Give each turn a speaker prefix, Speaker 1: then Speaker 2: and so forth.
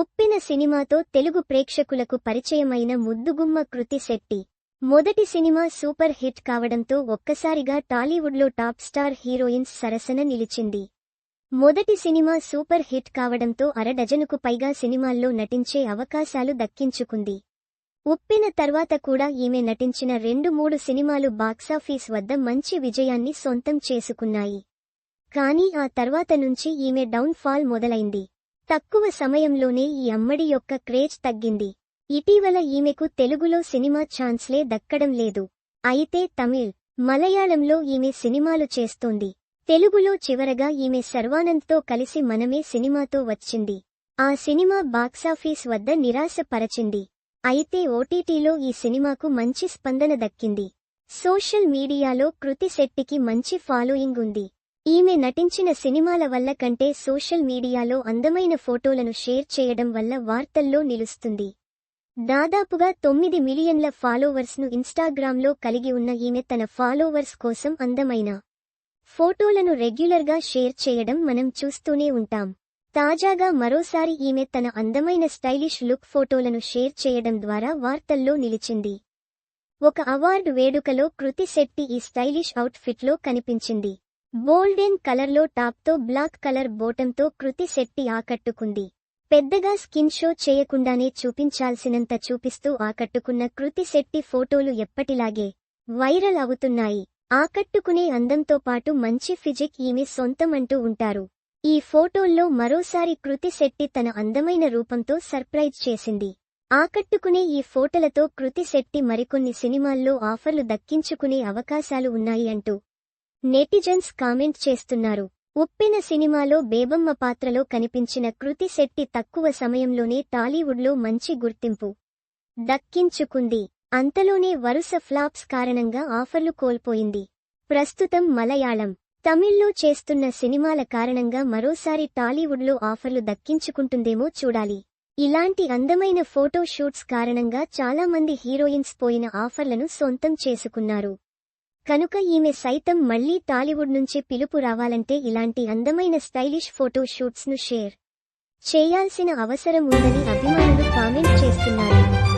Speaker 1: ఉప్పిన సినిమాతో తెలుగు ప్రేక్షకులకు పరిచయమైన ముద్దుగుమ్మ కృతి శెట్టి. మొదటి సినిమా సూపర్ హిట్ కావడంతో ఒక్కసారిగా టాలీవుడ్లో టాప్ స్టార్ హీరోయిన్స్ సరసన నిలిచింది. మొదటి సినిమా సూపర్ హిట్ కావడంతో అరడజనుకు పైగా సినిమాల్లో నటించే అవకాశాలు దక్కించుకుంది. ఉప్పిన తర్వాత కూడా ఈమె నటించిన రెండు మూడు సినిమాలు బాక్సాఫీస్ వద్ద మంచి విజయాన్ని సొంతం చేసుకున్నాయి. కానీ ఆ తర్వాత నుంచి ఈమె డౌన్ ఫాల్ మొదలైంది. తక్కువ సమయంలోనే ఈ అమ్మడి యొక్క క్రేజ్ తగ్గింది. ఇటీవల ఈమెకు తెలుగులో సినిమా ఛాన్స్లే దక్కడం లేదు. అయితే తమిళ్ మలయాళంలో ఈమె సినిమాలు చేస్తోంది. తెలుగులో చివరగా ఈమె సర్వానంద్తో కలిసి మనమే సినిమాతో వచ్చింది. ఆ సినిమా బాక్సాఫీస్ వద్ద నిరాశపరచింది. అయితే ఓటీటీలో ఈ సినిమాకు మంచి స్పందన దక్కింది. సోషల్ మీడియాలో కృతి శెట్టికి మంచి ఫాలోయింగ్ ఉంది. ఈమె నటించిన సినిమాల వల్ల కంటే సోషల్ మీడియాలో అందమైన ఫోటోలను షేర్ చేయడం వల్ల వార్తల్లో నిలుస్తుంది. దాదాపుగా తొమ్మిది మిలియన్ల ఫాలోవర్స్ను ఇన్స్టాగ్రామ్లో కలిగి ఉన్న ఈమె తన ఫాలోవర్స్ కోసం అందమైన ఫోటోలను రెగ్యులర్గా షేర్ చేయడం మనం చూస్తూనే ఉంటాం. తాజాగా మరోసారి ఈమె తన అందమైన స్టైలిష్ లుక్ ఫోటోలను షేర్ చేయడం ద్వారా వార్తల్లో నిలిచింది. ఒక అవార్డు వేడుకలో కృతి శెట్టి ఈ స్టైలిష్ అవుట్ఫిట్లో కనిపించింది. బోల్డెన్ కలర్లో టాప్తో బ్లాక్ కలర్ బోటంతో కృతి శెట్టి ఆకట్టుకుంది. పెద్దగా స్కిన్ షో చేయకుండానే చూపించాల్సినంత చూపిస్తూ ఆకట్టుకున్న కృతి శెట్టి ఫోటోలు ఎప్పటిలాగే వైరల్ అవుతున్నాయి. ఆకట్టుకునే అందంతో పాటు మంచి ఫిజిక్ ఈమె సొంతం అంటూ ఉంటారు. ఈ ఫోటోల్లో మరోసారి కృతి శెట్టి తన అందమైన రూపంతో సర్ప్రైజ్ చేసింది. ఆకట్టుకునే ఈ ఫోటోలతో కృతి శెట్టి మరికొన్ని సినిమాల్లో ఆఫర్లు దక్కించుకునే అవకాశాలు ఉన్నాయి అంటూ నెటిజన్స్ కామెంట్ చేస్తున్నారు. ఉప్పెన సినిమాలో బేబమ్మ పాత్రలో కనిపించిన కృతి శెట్టి తక్కువ సమయంలోనే టాలీవుడ్లో మంచి గుర్తింపు దక్కించుకుంది. అంతలోనే వరుస ఫ్లాప్స్ కారణంగా ఆఫర్లు కోల్పోయింది. ప్రస్తుతం మలయాళం. తమిళ్ళో చేస్తున్న సినిమాల కారణంగా మరోసారి టాలీవుడ్లో ఆఫర్లు దక్కించుకుంటుందేమో చూడాలి. ఇలాంటి అందమైన ఫోటో షూట్స్ కారణంగా చాలామంది హీరోయిన్స్ పోయిన ఆఫర్లను సొంతం చేసుకున్నారు. కనుక ఈమె సైతం మళ్ళీ టాలీవుడ్ నుంచి పిలుపు రావాలంటే ఇలాంటి అందమైన స్టైలిష్ ఫోటో షూట్స్ను షేర్ చేయాల్సిన అవసరం ఉందని అభిమానులు కామెంట్ చేస్తున్నారు.